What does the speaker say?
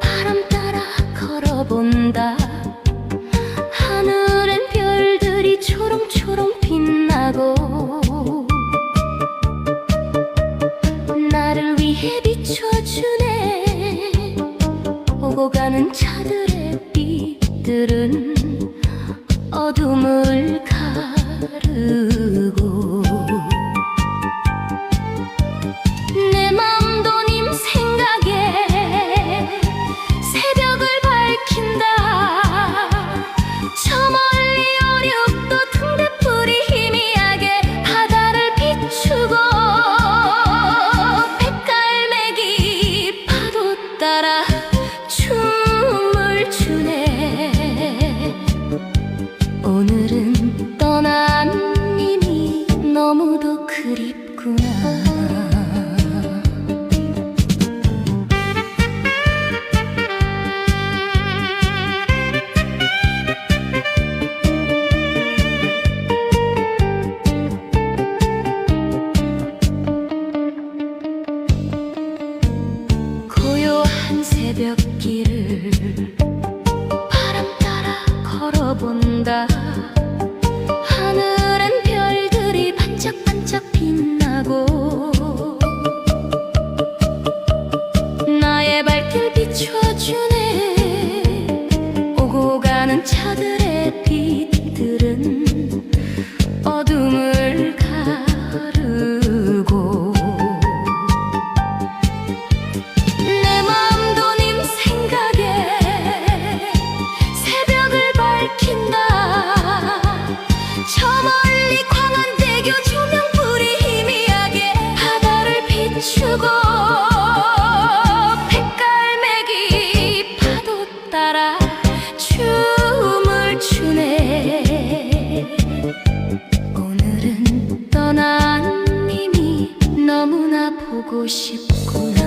바람 따라 걸어본다. 하늘엔 별들이 초롱초롱 빛나고 나를 위해 비춰주네. 오고 가는 차들의 빛들은 따라 춤을 추네. 오늘은 떠난 님이 너무도 그립구나 새벽길을 바람 따라 걸어본다. 하늘엔 별들이 반짝반짝 빛나고 나의 발길 비춰주네. 오고 가는 차들의 빛 비추고 백갈매기 파도 따라 춤을 추네. 오늘은 떠난 님이 너무나 보고 싶다